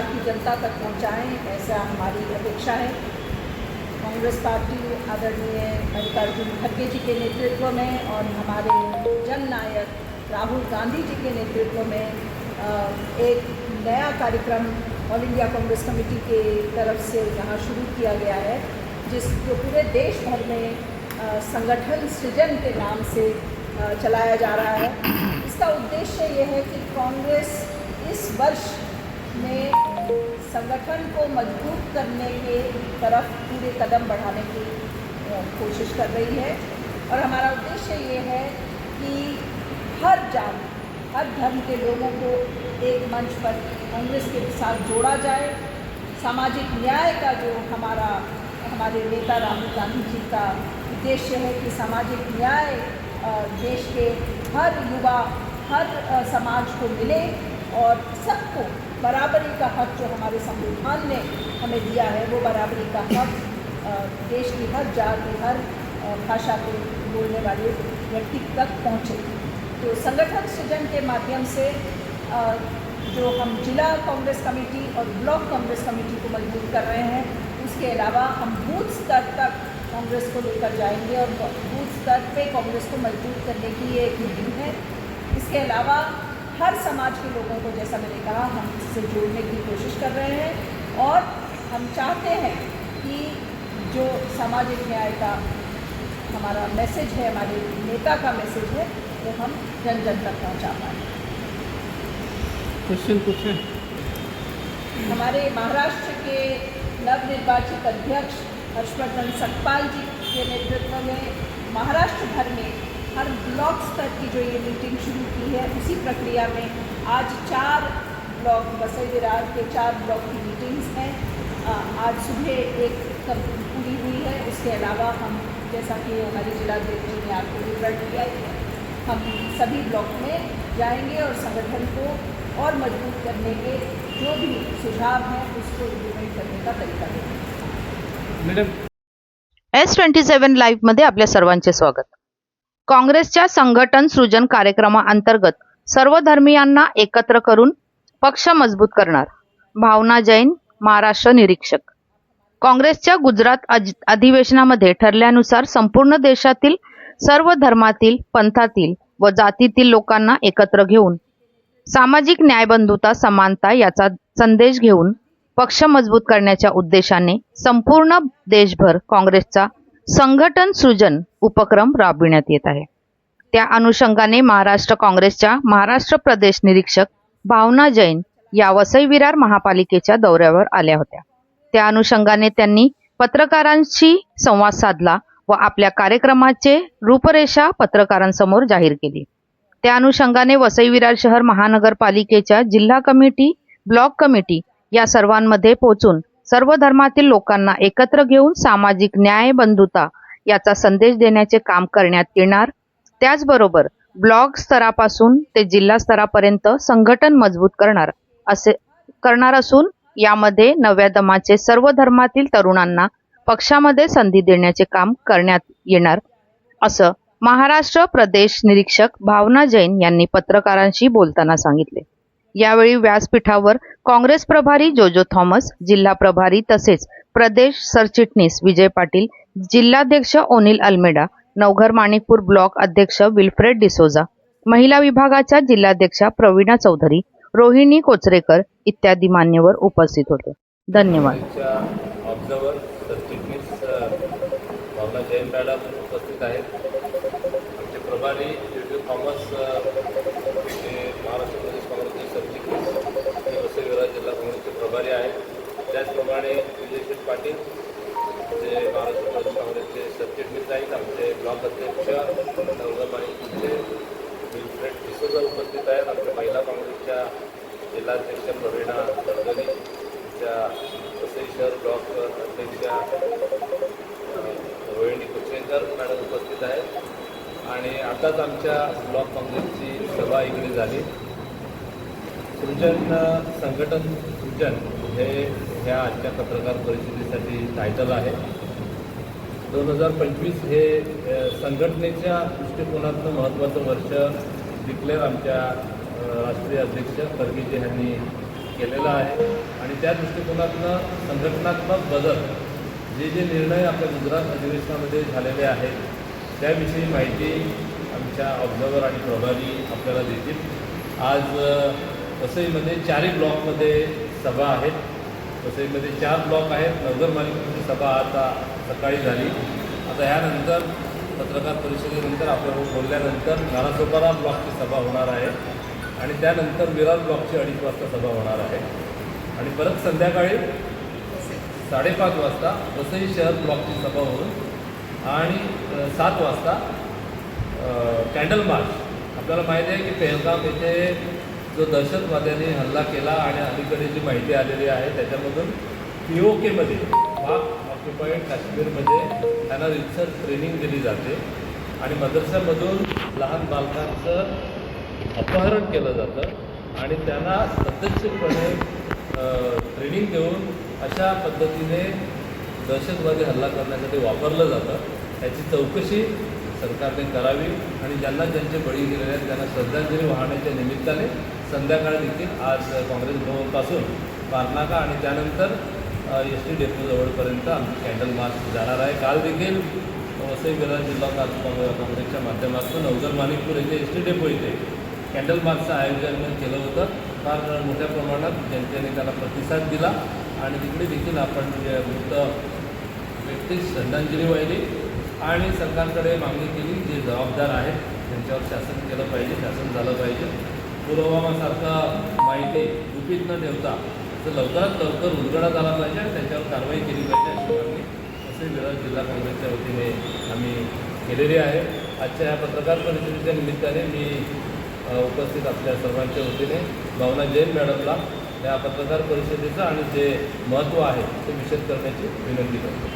विरार की जनता तक पहुँचाएँ, ऐसा हमारी अपेक्षा है। कांग्रेस पार्टी आदरणीय मल्लिकार्जुन खड़गे जी के नेतृत्व में और हमारे जननायक राहुल गांधी जी के नेतृत्व में एक नया कार्यक्रम ऑल इंडिया कांग्रेस कमेटी के तरफ़ से यहाँ शुरू किया गया है, जिस जो पूरे देश भर में संगठन सृजन के नाम से चलाया जा रहा है। इसका उद्देश्य ये है कि कांग्रेस इस वर्ष में संगठन को मज़बूत करने के तरफ़ पूरे कदम बढ़ाने की कोशिश कर रही है। और हमारा उद्देश्य ये है कि हर जात, हर धर्म के लोगों को एक मंच पर कांग्रेस के साथ जोड़ा जाए। सामाजिक न्याय का जो हमारा, हमारे नेता राहुल गांधी जी का उद्देश्य है कि सामाजिक न्याय देश के हर युवा, हर समाज को मिले। और सबको बराबरी का हक जो हमारे संविधान ने हमें दिया है, वो बराबरी का हक देश की हर जाति हर भाषा को बोलने वाले व्यक्ति तक पहुँचे। तो संगठन सृजन के माध्यम से जो हम जिला कांग्रेस कमेटी और ब्लॉक कांग्रेस कमेटी को मज़बूत कर रहे हैं, उसके अलावा हम बूथ स्तर तक कांग्रेस को लेकर जाएँगे और बूथ स्तर पे कांग्रेस को मज़बूत करने की ये एक मुहिम है। इसके अलावा हर समाज के लोगों को जैसा मैंने कहा हम इससे जोड़ने की कोशिश कर रहे हैं और हम चाहते हैं कि जो सामाजिक न्याय का हमारा मैसेज है हमारे नेता का मैसेज है वो हम जन जन तक पहुँचा पाएँ। क्वेश्चन पूछें हमारे महाराष्ट्र के नवनिर्वाचित अध्यक्ष हर्षवर्धन सतपाल जी के नेतृत्व में महाराष्ट्र भर में हर ब्लॉक स्तर की जो ये मीटिंग शुरू की है उसी प्रक्रिया में आज चार ब्लॉक बसई विरार के चार ब्लॉक की मीटिंग्स हैं। आज सुबह एक कब पूरी हुई है। उसके अलावा हम जैसा कि हमारी जिलाध्यक्ष जी ने आपको विवरण दिया है हम सभी ब्लॉक में जाएँगे और संगठन को और मज़बूत करने के जो भी सुझाव हैं उसको इम्प्लीमेंट करने का तरीका देंगे। Madam. S twenty seven live मध्ये आपल्या सर्वांचे स्वागत. काँग्रेसच्या संघटन सृजन कार्यक्रमाअंतर्गत सर्व धर्मियांना एकत्र करून पक्ष मजबूत करणार. भावना जैन महाराष्ट्र निरीक्षक. काँग्रेसच्या गुजरात अधिवेशनामध्ये ठरल्यानुसार संपूर्ण देशातील सर्व धर्मातील पंथातील व जातीतील लोकांना एकत्र घेऊन सामाजिक न्यायबंधुता समानता याचा संदेश घेऊन पक्ष मजबूत करण्याच्या उद्देशाने संपूर्ण देशभर काँग्रेसचा संघटन सृजन उपक्रम राबविण्यात येत आहे. त्या अनुषंगाने महाराष्ट्र काँग्रेसच्या महाराष्ट्र प्रदेश निरीक्षक भावना जैन या वसई विरार महापालिकेच्या दौऱ्यावर आल्या होत्या. त्या अनुषंगाने त्यांनी पत्रकारांशी संवाद साधला व आपल्या कार्यक्रमाचे रूपरेषा पत्रकारांसमोर जाहीर केली. त्या अनुषंगाने वसई विरार शहर महानगरपालिकेच्या जिल्हा कमिटी ब्लॉक कमिटी या सर्वांमध्ये पोहोचून सर्व धर्मातील लोकांना एकत्र घेऊन सामाजिक न्याय बंधुता याचा संदेश देण्याचे काम करण्यात येणार. त्याचबरोबर ब्लॉक स्तरापासून ते जिल्हा स्तरापर्यंत संघटन मजबूत करणार असे करणार असून यामध्ये नव्या दमाचे सर्व धर्मातील तरुणांना पक्षामध्ये संधी देण्याचे काम करण्यात येणार. असं महाराष्ट्र प्रदेश निरीक्षक भावना जैन यांनी पत्रकारांशी बोलताना सांगितले. यावेळी व्यासपीठावर काँग्रेस प्रभारी जोजो थॉमस जिल्हा प्रभारी तसेच प्रदेश सरचिटणीस विजय पाटील जिल्हाध्यक्ष ओनिल अल्मेडा नवघर माणिकपूर ब्लॉक अध्यक्ष विल्फ्रेड डिसोजा महिला विभागाच्या जिल्हाध्यक्षा प्रवीणा चौधरी रोहिणी कोचरेकर इत्यादी मान्यवर उपस्थित होते. धन्यवाद. उपस्थित आहेत. प्रभारी थॉमस अ, हे महाराष्ट्र प्रदेश काँग्रेसचे सरचिटणीस हे वसई जिल्हा काँग्रेसचे प्रभारी आहेत. त्याचप्रमाणे विजयशील पाटील जे महाराष्ट्र प्रदेश काँग्रेसचे सरचिटणीस आहेत. आमचे ब्लॉक अध्यक्ष नवगरमाणी तुमचे विल्फ्रेड डिसोजा उपस्थित आहेत. आमच्या महिला काँग्रेसच्या जिल्हाध्यक्ष प्रवीणा चौधरी त्या वसई शहर ब्लॉक अध्यक्षा रोहिणी कुचेकर मॅडम उपस्थित आहेत. आणि आताच आमच्या ब्लॉक काँग्रेसची सभा इकडे झाली. सृजन संघटन सृजन हे ह्या आजच्या पत्रकार परिषदेसाठी टायटल आहे. दोन हजार पंचवीस हे संघटनेच्या दृष्टिकोनातनं महत्त्वाचं वर्ष डिक्लेअर आमच्या राष्ट्रीय अध्यक्ष खरगेजी यांनी केलेलं आहे. आणि त्या दृष्टिकोनातनं संघटनात्मक बदल जे जे निर्णय आपल्या गुजरात अधिवेशनामध्ये झालेले आहेत त्याविषयी माहिती आमच्या ऑब्झर्वर आणि प्रभारी आपल्याला देतील. आज वसईमध्ये चारही ब्लॉकमध्ये सभा आहेत. वसईमध्ये चार ब्लॉक आहेत. नगरपालिकेची सभा आता सकाळी झाली. आता ह्यानंतर पत्रकार परिषदेनंतर आपण बोलल्यानंतर नारासोपारा ब्लॉकची सभा होणार आहे आणि त्यानंतर विरार ब्लॉकची अडीच वाजता सभा होणार आहे. आणि परत संध्याकाळी साडेपाच वाजता वसई शहर ब्लॉकची सभा होऊन आणि सात वाजता कॅन्डल मार्च आपल्याला माहिती आहे की पेहलगाम येथे जो दहशतवाद्यांनी हल्ला केला आणि अलीकडे जी माहिती आलेली आहे त्याच्यामधून पी ओ केमध्ये पाक ऑक्युपाईड काश्मीरमध्ये त्यांना रिसर्च ट्रेनिंग दिली जाते. आणि मदरशामधून लहान बालकांचं अपहरण केलं जातं. आणि त्यांना सदस्यपणे ट्रेनिंग देऊन अशा पद्धतीने दहशतवादी हल्ला करण्यासाठी वापरलं जातं. याची चौकशी सरकारने करावी आणि ज्यांना ज्यांचे बळी गेलेले आहेत त्यांना श्रद्धांजली वाहण्याच्या निमित्ताने संध्याकाळी देखील आज काँग्रेस भवनपासून पारनाका आणि त्यानंतर एस टी डेपोजवळपर्यंत आमची कॅन्डल मार्च जाणार आहे. काल देखील वसई विरार जिल्हा काँग्रेसच्या माध्यमातून अवजर माणिकपूर येथे एस टी डेपो येथे कॅन्डल मार्चचं आयोजन केलं होतं. फार मोठ्या प्रमाणात जनतेने त्याला प्रतिसाद दिला. आणि तिकडे देखील आपण मृत व्यक्तीस श्रद्धांजली वाहिली आणि सरकारकडे मागणी केली जे जबाबदार आहेत त्यांच्यावर शासन केलं पाहिजे शासन झालं पाहिजे. पुलवामासारखं माहिती गुपित न ठेवता तर लवकरात लवकर उलगडा झाला पाहिजे आणि त्याच्यावर कारवाई केली पाहिजे अशी मागणी असे विरोध जिल्हा काँग्रेसच्या वतीने आम्ही केलेली आहे. आजच्या या पत्रकार परिषदेच्या निमित्ताने मी उपस्थित आपल्या सर्वांच्या वतीने भावना जैन मॅडमला या पत्रकार परिषदेचं आणि जे महत्त्व आहे ते विशद करण्याची विनंती करतो.